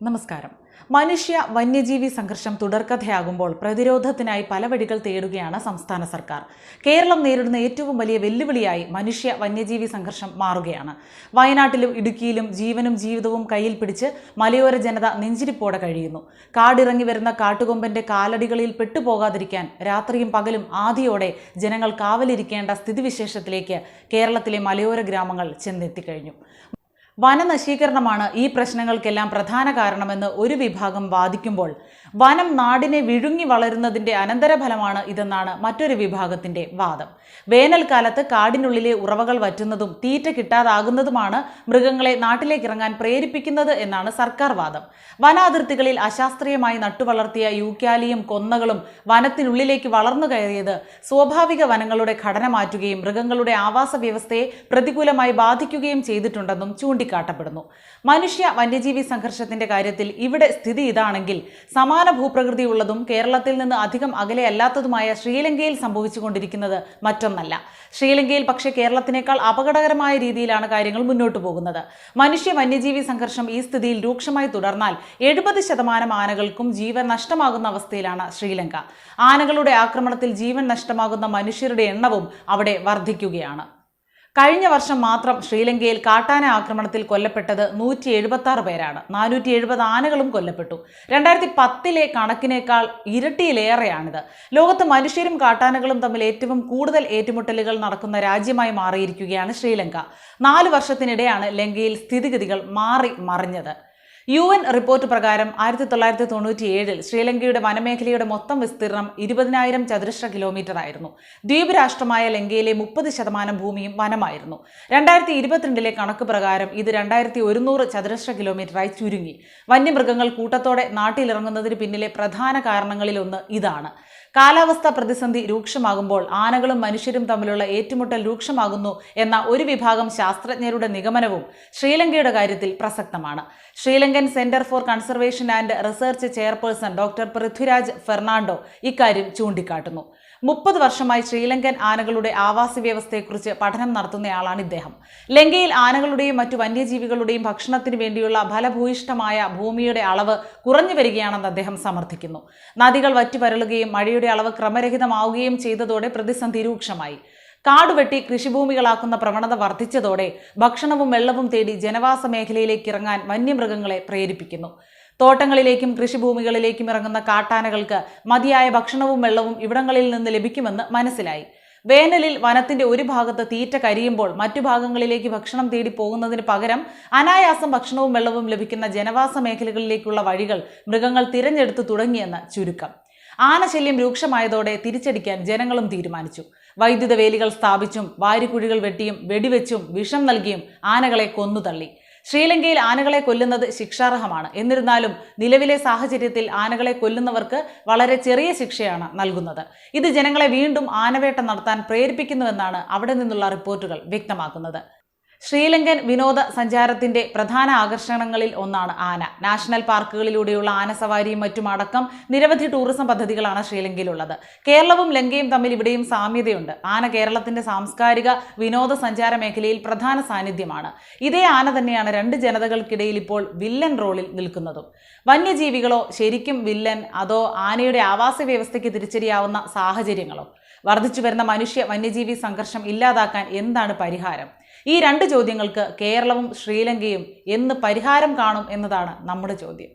നമസ്കാരം. മനുഷ്യ വന്യജീവി സംഘർഷം തുടർക്കഥയാകുമ്പോൾ പ്രതിരോധത്തിനായി പല വഴികൾ തേടുകയാണ് സംസ്ഥാന സർക്കാർ. കേരളം നേരിടുന്ന ഏറ്റവും വലിയ വെല്ലുവിളിയായി മനുഷ്യ വന്യജീവി സംഘർഷം മാറുകയാണ്. വയനാട്ടിലും ഇടുക്കിയിലും ജീവനും ജീവിതവും കയ്യിൽ പിടിച്ച് മലയോര ജനത നെഞ്ചിരിപ്പോടെ കഴിയുന്നു. കാടിറങ്ങി വരുന്ന കാട്ടുകൊമ്പന്റെ കാലടികളിൽ പെട്ടുപോകാതിരിക്കാൻ രാത്രിയും പകലും ആദിയോടെ ജനങ്ങൾ കാവലിരിക്കേണ്ട സ്ഥിതിവിശേഷത്തിലേക്ക് കേരളത്തിലെ മലയോര ഗ്രാമങ്ങൾ ചെന്നെത്തിക്കഴിഞ്ഞു. വനനശീകരണമാണ് ഈ പ്രശ്നങ്ങൾക്കെല്ലാം പ്രധാന കാരണമെന്ന് ഒരു വിഭാഗം വാദിക്കുമ്പോൾ വനം നാടിനെ വിഴുങ്ങി വളരുന്നതിന്റെ അനന്തരഫലമാണ് ഇതെന്നാണ് മറ്റൊരു വിഭാഗത്തിന്റെ വാദം. വേനൽക്കാലത്ത് കാടിനുള്ളിലെ ഉറവകൾ വറ്റുന്നതും തീറ്റ കിട്ടാതാകുന്നതുമാണ് മൃഗങ്ങളെ നാട്ടിലേക്ക് ഇറങ്ങാൻ പ്രേരിപ്പിക്കുന്നത് എന്നാണ് സർക്കാർ വാദം. വനാതിർത്തികളിൽ അശാസ്ത്രീയമായി നട്ടുവളർത്തിയ യൂക്യാലിയും കൊന്നകളും വനത്തിനുള്ളിലേക്ക് വളർന്നു കയറിയത് സ്വാഭാവിക വനങ്ങളുടെ ഘടന മാറ്റുകയും മൃഗങ്ങളുടെ ആവാസ വ്യവസ്ഥയെ പ്രതികൂലമായി ബാധിക്കുകയും ചെയ്തിട്ടുണ്ടെന്നും ചൂണ്ടിക്കാട്ടപ്പെടുന്നു. മനുഷ്യ വന്യജീവി സംഘർഷത്തിന്റെ കാര്യത്തിൽ ഇവിടെ സ്ഥിതി ഇതാണെങ്കിൽ സമാന ഭൂപ്രകൃതിയുള്ളതും കേരളത്തിൽ നിന്ന് അധികം അകലെയല്ലാത്തതുമായ ശ്രീലങ്കയിൽ സംഭവിച്ചുകൊണ്ടിരിക്കുന്നത് മറ്റൊന്നല്ല. ശ്രീലങ്കയിൽ പക്ഷേ കേരളത്തിനേക്കാൾ അപകടകരമായ രീതിയിലാണ് കാര്യങ്ങൾ മുന്നോട്ടു പോകുന്നത്. മനുഷ്യ വന്യജീവി സംഘർഷം ഈ സ്ഥിതിയിൽ രൂക്ഷമായി തുടർന്നാൽ എഴുപത് ശതമാനം ആനകൾക്കും ജീവൻ നഷ്ടമാകുന്ന അവസ്ഥയിലാണ് ശ്രീലങ്ക. ആനകളുടെ ആക്രമണത്തിൽ ജീവൻ നഷ്ടമാകുന്ന മനുഷ്യരുടെ എണ്ണവും അവിടെ വർദ്ധിക്കുകയാണ്. കഴിഞ്ഞ വർഷം മാത്രം ശ്രീലങ്കയിൽ കാട്ടാന ആക്രമണത്തിൽ കൊല്ലപ്പെട്ടത് നൂറ്റി എഴുപത്തി ആറ് പേരാണ്. നാനൂറ്റി എഴുപത് ആനകളും കൊല്ലപ്പെട്ടു. രണ്ടായിരത്തി പത്തിലെ കണക്കിനേക്കാൾ ഇരട്ടിയിലേറെയാണിത്. ലോകത്ത് മനുഷ്യരും കാട്ടാനകളും തമ്മിൽ ഏറ്റവും കൂടുതൽ ഏറ്റുമുട്ടലുകൾ നടക്കുന്ന രാജ്യമായി മാറിയിരിക്കുകയാണ് ശ്രീലങ്ക. നാല് വർഷത്തിനിടെയാണ് ലങ്കയിൽ സ്ഥിതിഗതികൾ മാറി മറിഞ്ഞത്. യു എൻ റിപ്പോർട്ട് പ്രകാരം ആയിരത്തി തൊള്ളായിരത്തി തൊണ്ണൂറ്റി ഏഴിൽ ശ്രീലങ്കയുടെ വനമേഖലയുടെ മൊത്തം വിസ്തീർണം ഇരുപതിനായിരം ചതുരശ്ര കിലോമീറ്റർ ആയിരുന്നു ദ്വീപ് രാഷ്ട്രമായ ലങ്കയിലെ മുപ്പത് ശതമാനം ഭൂമിയും വനമായിരുന്നു. രണ്ടായിരത്തി ഇരുപത്തിരണ്ടിലെ കണക്ക് പ്രകാരം ഇത് രണ്ടായിരത്തി ഒരുന്നൂറ് ചതുരശ്ര കിലോമീറ്ററായി ചുരുങ്ങി. വന്യമൃഗങ്ങൾ കൂട്ടത്തോടെ നാട്ടിലിറങ്ങുന്നതിന് പിന്നിലെ പ്രധാന കാരണങ്ങളിലൊന്ന് ഇതാണ്. കാലാവസ്ഥ പ്രതിസന്ധി രൂക്ഷമാകുമ്പോൾ ആനകളും മനുഷ്യരും തമ്മിലുള്ള ഏറ്റുമുട്ടൽ രൂക്ഷമാകുന്നു എന്ന ഒരു വിഭാഗം ശാസ്ത്രജ്ഞരുടെ നിഗമനവും ശ്രീലങ്കയുടെ കാര്യത്തിൽ പ്രസക്തമാണ്. Sri Lankan centre for conservation and research chairperson doctor Prithviraj Fernando ഇക്കാര്യം ചൂണ്ടിക്കാട്ടുന്നു. മുപ്പത് വർഷമായി ശ്രീലങ്കൻ ആനകളുടെ ആവാസ വ്യവസ്ഥയെക്കുറിച്ച് പഠനം നടത്തുന്നയാളാണ് ഇദ്ദേഹം. ലങ്കയിൽ ആനകളുടെയും മറ്റു വന്യജീവികളുടെയും ഭക്ഷണത്തിന് വേണ്ടിയുള്ള ഫലഭൂയിഷ്ഠമായ ഭൂമിയുടെ അളവ് കുറഞ്ഞു വരികയാണെന്ന് അദ്ദേഹം സമർത്ഥിക്കുന്നു. നദികൾ വറ്റിവരളുകയും മഴയുടെ അളവ് ക്രമരഹിതമാവുകയും ചെയ്തതോടെ പ്രതിസന്ധി രൂക്ഷമായി. കാടുവെട്ടി കൃഷിഭൂമികളാക്കുന്ന പ്രവണത വർദ്ധിച്ചതോടെ ഭക്ഷണവും വെള്ളവും തേടി ജനവാസ മേഖലയിലേക്ക് ഇറങ്ങാൻ വന്യമൃഗങ്ങളെ പ്രേരിപ്പിക്കുന്നു. തോട്ടങ്ങളിലേക്കും കൃഷിഭൂമികളിലേക്കും ഇറങ്ങുന്ന കാട്ടാനകൾക്ക് മതിയായ ഭക്ഷണവും വെള്ളവും ഇവിടങ്ങളിൽ നിന്ന് ലഭിക്കുമെന്ന് മനസ്സിലായി. വേനലിൽ വനത്തിന്റെ ഒരു ഭാഗത്ത് തീറ്റ കരിയുമ്പോൾ മറ്റു ഭാഗങ്ങളിലേക്ക് ഭക്ഷണം തേടി പോകുന്നതിന് പകരം അനായാസം ഭക്ഷണവും വെള്ളവും ലഭിക്കുന്ന ജനവാസ മേഖലകളിലേക്കുള്ള വഴികൾ മൃഗങ്ങൾ തിരഞ്ഞെടുത്തു തുടങ്ങിയെന്ന് ചുരുക്കം. ആനശല്യം രൂക്ഷമായതോടെ തിരിച്ചടിക്കാൻ ജനങ്ങളും തീരുമാനിച്ചു. വൈദ്യുത വേലികൾ സ്ഥാപിച്ചും വാരിക്കുഴികൾ വെട്ടിയും വെടിവെച്ചും വിഷം നൽകിയും ആനകളെ കൊന്നുതള്ളി. ശ്രീലങ്കയിൽ ആനകളെ കൊല്ലുന്നത് ശിക്ഷാർഹമാണ്. എന്നിരുന്നാലും നിലവിലെ സാഹചര്യത്തിൽ ആനകളെ കൊല്ലുന്നവർക്ക് വളരെ ചെറിയ ശിക്ഷയാണ് നൽകുന്നത്. ഇത് ജനങ്ങളെ വീണ്ടും ആനവേട്ട നടത്താൻ പ്രേരിപ്പിക്കുന്നുവെന്നാണ് അവിടെ നിന്നുള്ള റിപ്പോർട്ടുകൾ വ്യക്തമാക്കുന്നത്. ശ്രീലങ്കൻ വിനോദ സഞ്ചാരത്തിന്റെ പ്രധാന ആകർഷണങ്ങളിൽ ഒന്നാണ് ആന. നാഷണൽ പാർക്കുകളിലൂടെയുള്ള ആന സവാരിയും മറ്റും അടക്കം നിരവധി ടൂറിസം പദ്ധതികളാണ് ശ്രീലങ്കയിലുള്ളത്. കേരളവും ലങ്കയും തമ്മിൽ ഇവിടെയും സാമ്യതയുണ്ട്. ആന കേരളത്തിന്റെ സാംസ്കാരിക വിനോദ സഞ്ചാര മേഖലയിൽ പ്രധാന സാന്നിധ്യമാണ്. ഇതേ ആന തന്നെയാണ് രണ്ട് ജനതകൾക്കിടയിൽ ഇപ്പോൾ വില്ലൻ റോളിൽ നിൽക്കുന്നതും. വന്യജീവികളോ ശരിക്കും വില്ലൻ അതോ ആനയുടെ ആവാസ വ്യവസ്ഥയ്ക്ക് തിരിച്ചറിയാവുന്ന സാഹചര്യങ്ങളോ? വർദ്ധിച്ചു വരുന്ന മനുഷ്യ വന്യജീവി സംഘർഷം ഇല്ലാതാക്കാൻ എന്താണ് പരിഹാരം? ഈ രണ്ട് ചോദ്യങ്ങൾക്ക് കേരളവും ശ്രീലങ്കയും എന്ന് പരിഹാരം കാണും എന്നതാണ് നമ്മുടെ ചോദ്യം.